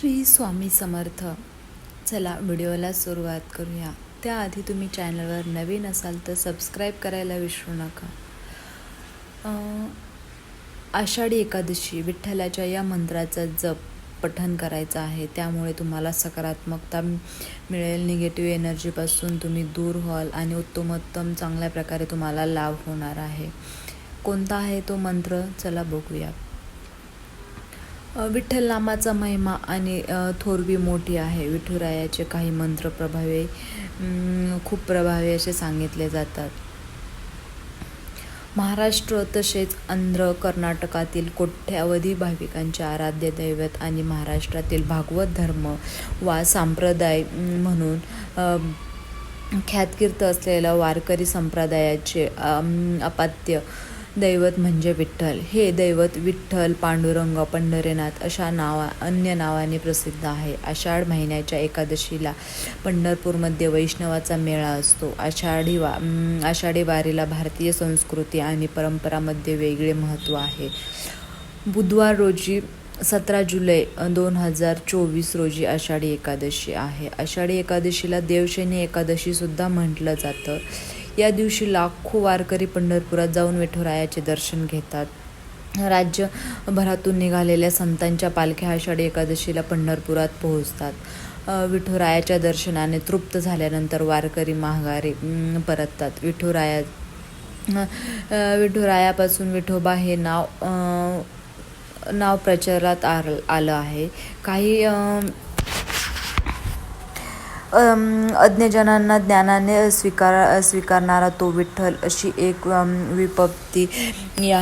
श्री स्वामी समर्थ. चला व्हिडिओला सुरुवात करूया. त्याआधी तुम्ही चॅनलवर नवीन असाल तर सबस्क्राईब करायला विसरू नका. आषाढी एकादशी विठ्ठलाच्या या मंत्राचा जप पठन करायचं आहे. त्यामुळे तुम्हाला सकारात्मकता मिळेल निगेटिव्ह एनर्जीपासून तुम्ही दूर व्हाल आणि उत्तमोत्तम चांगल्या प्रकारे तुम्हाला लाभ होणार आहे. कोणता आहे तो मंत्र? चला बघूया. विठ्ठल नामाचा महिमा आणि थोरवी मोठी आहे. विठुरायाचे काही मंत्र प्रभावी खूप प्रभावी असे सांगितले जातात. महाराष्ट्र तसेच आंध्र कर्नाटकातील कोठ्यावधी भाविकांचे आराध्य दैवत आणि महाराष्ट्रातील भागवत धर्म वा संप्रदाय म्हणून ख्यातकीर्त असलेलं वारकरी संप्रदायाचे अम, अपात्य दैवत म्हणजे विठ्ठल. हे दैवत विठ्ठल पांडुरंग पंढरीनाथ अशा नावा अन्य नावाने प्रसिद्ध आहे. आषाढ महिन्याच्या एकादशीला पंढरपूरमध्ये वैष्णवाचा मेळा असतो. आषाढी वा आषाढी वारीला भारतीय संस्कृती आणि परंपरामध्ये वेगळे महत्त्व आहे. बुधवार रोजी सतरा जुलै दोन हजार चोवीस रोजी आषाढी एकादशी आहे. आषाढी एकादशीला देवशनी एकादशीसुद्धा म्हटलं जातं. या दिवशी लाखो वारकरी पंढरपुरात जाऊन विठुरायाचे दर्शन घेतात. राज्यभरातून निघालेल्या संतांच्या पालख्या आषाढी एकादशीला पंढरपुरात पोहोचतात. विठुरायाच्या दर्शनाने तृप्त झाल्यानंतर वारकरी माघारी परततात. विठुराया विठुरायापासून विठोबा हे नाव नाव प्रचारात आल आलं आहे. काही अज्ञजनांना ज्ञानाने स्वीकार स्वीकारणारा तो विठ्ठल अशी एक अम, विपत्ती या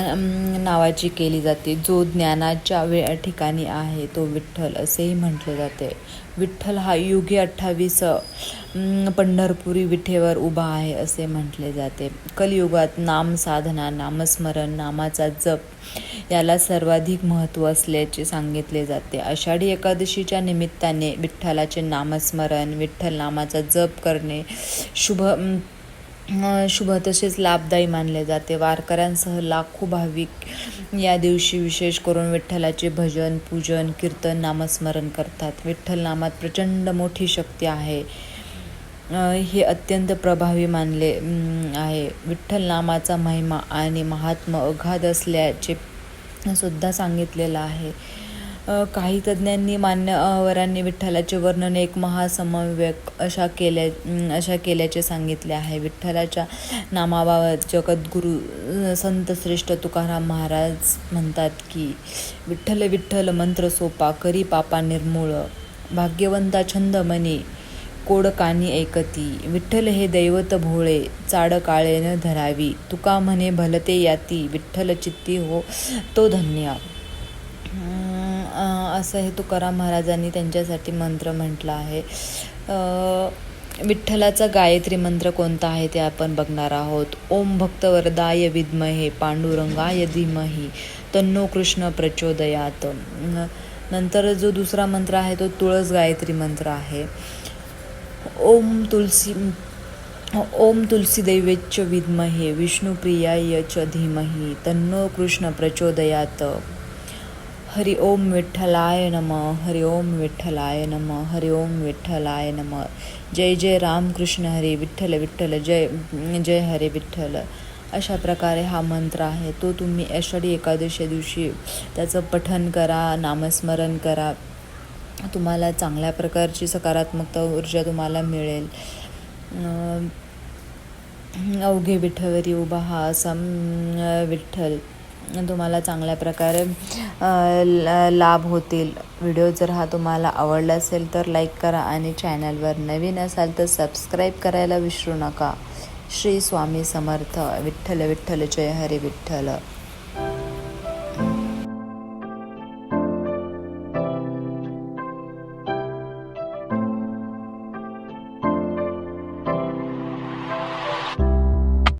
नावाची केली जाते. जो ज्ञानाच्या वे ठिकाणी आहे तो विठ्ठल असेही म्हटले जाते. विठ्ठल हा युगी अठ्ठावीस पंढरपुरी विठेवर उभा आहे असे म्हटले जाते. कलियुगात नाम साधना नामस्मरण नामाचा जप याला सर्वाधिक महत्त्व असल्याचे सांगितले जाते. आषाढी एकादशीच्या निमित्ताने विठ्ठलाचे नामस्मरण विठ्ठल नामाचा जप करणे शुभ शुभ तसेच लाभदायी मानले जाते. वारकऱ्यांसह लाखो भाविक या दिवशी विशेष करून विठ्ठलाचे भजन पूजन कीर्तन नामस्मरण करतात. विठ्ठल नामात प्रचंड मोठी शक्ती आहे. हे अत्यंत प्रभावी मानले आहे. विठ्ठल नामाचा महिमा आणि महात्मा अगाध असल्याचे सुद्धा सांगितलेलं आहे. काही तज्ज्ञांनी मान्यवरांनी विठ्ठलाचे वर्णन एक महासमव्यक अशा केल्या अशा केल्याचे सांगितले आहे. विठ्ठलाच्या नामाबाबत जगद्गुरू संत श्रेष्ठ तुकाराम महाराज म्हणतात की विठ्ठल विठ्ठल मंत्र सोपा करी पापा निर्मूळ भाग्यवंता छंद कोड कानी ऐकती. विठ्ठल हे दैवत भोळे चाड काळे न धरावी. तुका म्हणे भलते याती. विठ्ठल चित्ती हो तो धन्य. असं हे तुकाराम महाराजांनी त्यांच्यासाठी मंत्र म्हटलं आहे. विठ्ठलाचा गायत्री मंत्र कोणता आहे ते आपण बघणार आहोत. ओम भक्तवरदाय विद्महे पांडुरंगाय धीमही तन्नो कृष्ण प्रचोदयात. नंतर जो दुसरा मंत्र आहे तो तुळस गायत्री मंत्र आहे. ओम तुलसी ओम तुलसी दैवेच्च विद्महे विष्णुप्रियाय च धीमहि तन्नो कृष्ण प्रचोदयात। हरि ओम विठ्ठलाय नम हरि ओम विठ्ठलाय नम हरि ओम विठ्ठलाय नम। जय जय राम कृष्ण हरी विठ्ठल विठ्ठल जय जय हरे विठ्ठल। अशा प्रकारे हा मंत्र आहे तो तुम्ही आषाढी एकादशी दिवशी त्याचं पठन करा नामस्मरण करा। तुम्हाला चांगल्या प्रकारची सकारात्मकता ऊर्जा तुम्हाला मिळेल. अवघे विठ्ठवरी उभा हा असा विठ्ठल. तुम्हाला चांगल्या प्रकारे ल- लाभ होतील. व्हिडिओ जर हा तुम्हाला आवडला असेल तर लाईक करा आणि चॅनलवर नवीन असाल तर सबस्क्राईब करायला विसरू नका. श्री स्वामी समर्थ. विठ्ठल विठ्ठल जय हरे विठ्ठल.